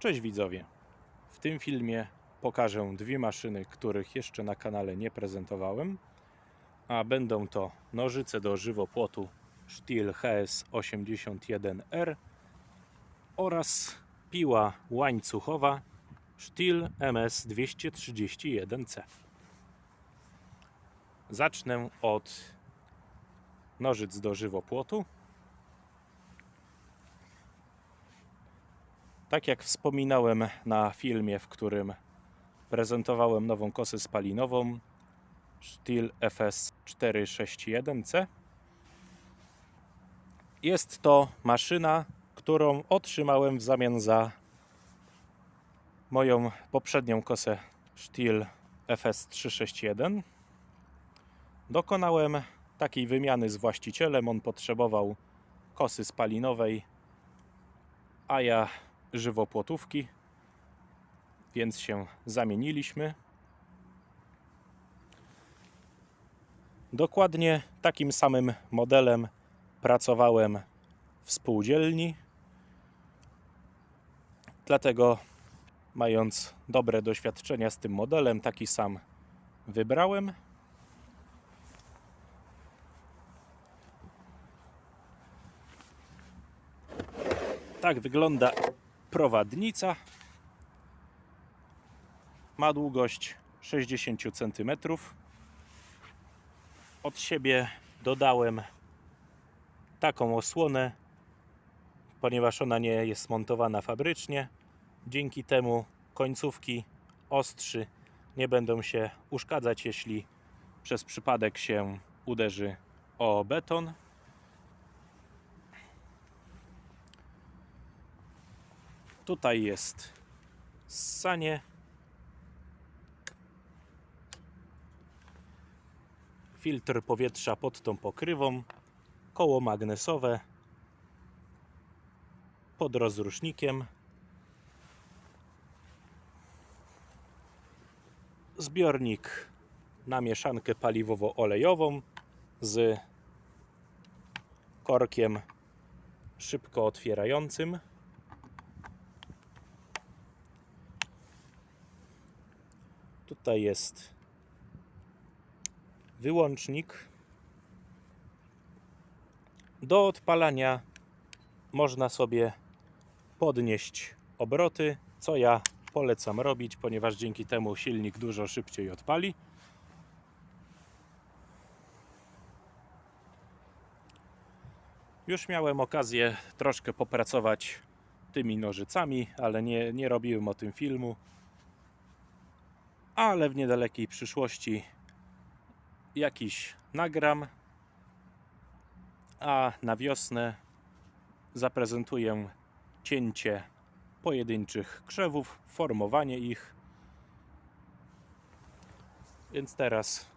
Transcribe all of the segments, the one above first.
Cześć widzowie. W tym filmie pokażę dwie maszyny, których jeszcze na kanale nie prezentowałem, a będą to nożyce do żywopłotu Stihl HS81R oraz piła łańcuchowa Stihl MS231C. Zacznę od nożyc do żywopłotu. Tak jak wspominałem na filmie, w którym prezentowałem nową kosę spalinową Stihl FS 461C, jest to maszyna, którą otrzymałem w zamian za moją poprzednią kosę Stihl FS 361. Dokonałem takiej wymiany z właścicielem. On potrzebował kosy spalinowej, a ja żywopłotówki, więc się zamieniliśmy. Dokładnie takim samym modelem pracowałem w spółdzielni. Dlatego, mając dobre doświadczenia z tym modelem, taki sam wybrałem. Tak wygląda prowadnica. Ma długość 60 cm. Od siebie dodałem taką osłonę, ponieważ ona nie jest montowana fabrycznie. Dzięki temu końcówki ostrzy nie będą się uszkadzać, jeśli przez przypadek się uderzy o beton. Tutaj jest ssanie. Filtr powietrza pod tą pokrywą. Koło magnesowe pod rozrusznikiem. Zbiornik na mieszankę paliwowo-olejową z korkiem szybko otwierającym. Tutaj jest wyłącznik. Do odpalania można sobie podnieść obroty, co ja polecam robić, ponieważ dzięki temu silnik dużo szybciej odpali. Już miałem okazję troszkę popracować tymi nożycami, ale nie, nie robiłem o tym filmu ale w niedalekiej przyszłości jakiś nagram, a na wiosnę zaprezentuję cięcie pojedynczych krzewów, formowanie ich. Więc teraz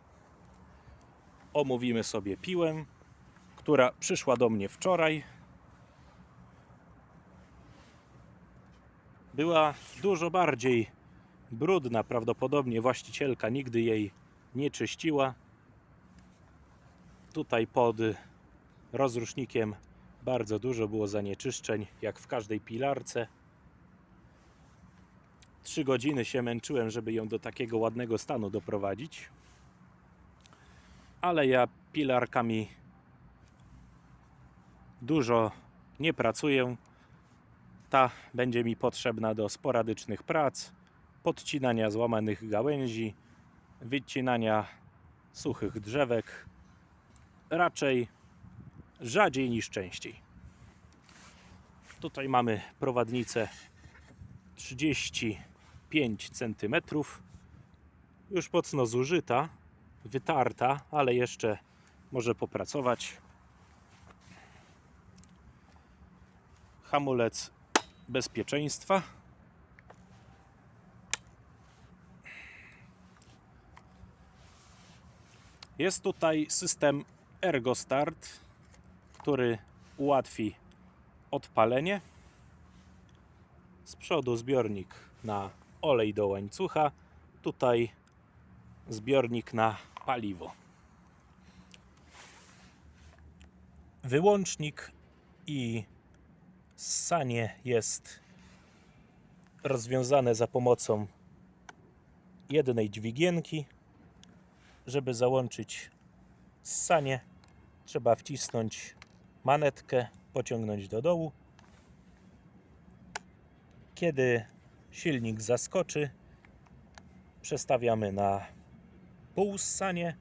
omówimy sobie piłę, która przyszła do mnie wczoraj. Była dużo bardziej brudna. Prawdopodobnie właścicielka nigdy jej nie czyściła. Tutaj pod rozrusznikiem bardzo dużo było zanieczyszczeń, jak w każdej pilarce. Trzy godziny się męczyłem, żeby ją do takiego ładnego stanu doprowadzić. Ale ja pilarkami dużo nie pracuję. Ta będzie mi potrzebna do sporadycznych prac podcinania złamanych gałęzi, wycinania suchych drzewek, raczej rzadziej niż częściej. Tutaj mamy prowadnicę 35 cm, już mocno zużyta, wytarta, ale jeszcze może popracować. Hamulec bezpieczeństwa. Jest tutaj system ErgoStart, który ułatwi odpalenie. Z przodu zbiornik na olej do łańcucha, tutaj zbiornik na paliwo. Wyłącznik i ssanie jest rozwiązane za pomocą jednej dźwigienki. Żeby załączyć ssanie, trzeba wcisnąć manetkę, pociągnąć do dołu. Kiedy silnik zaskoczy, przestawiamy na pół ssanie.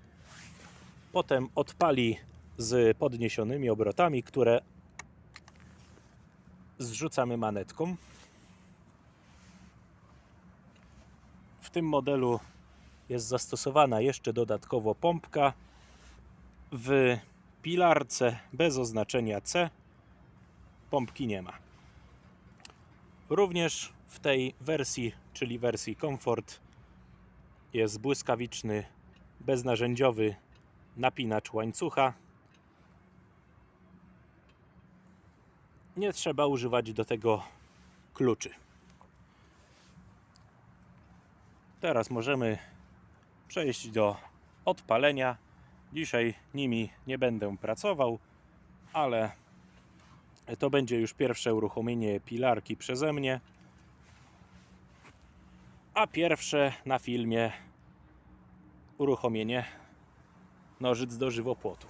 Potem odpali z podniesionymi obrotami, które zrzucamy manetką. W tym modelu jest zastosowana jeszcze dodatkowo pompka w pilarce bez oznaczenia C. Pompki nie ma. Również w tej wersji, czyli wersji Comfort, jest błyskawiczny, beznarzędziowy napinacz łańcucha. Nie trzeba używać do tego kluczy. Teraz możemy przejść do odpalenia. Dzisiaj nimi nie będę pracował, ale to będzie już pierwsze uruchomienie pilarki przeze mnie. A pierwsze na filmie uruchomienie nożyc do żywopłotu.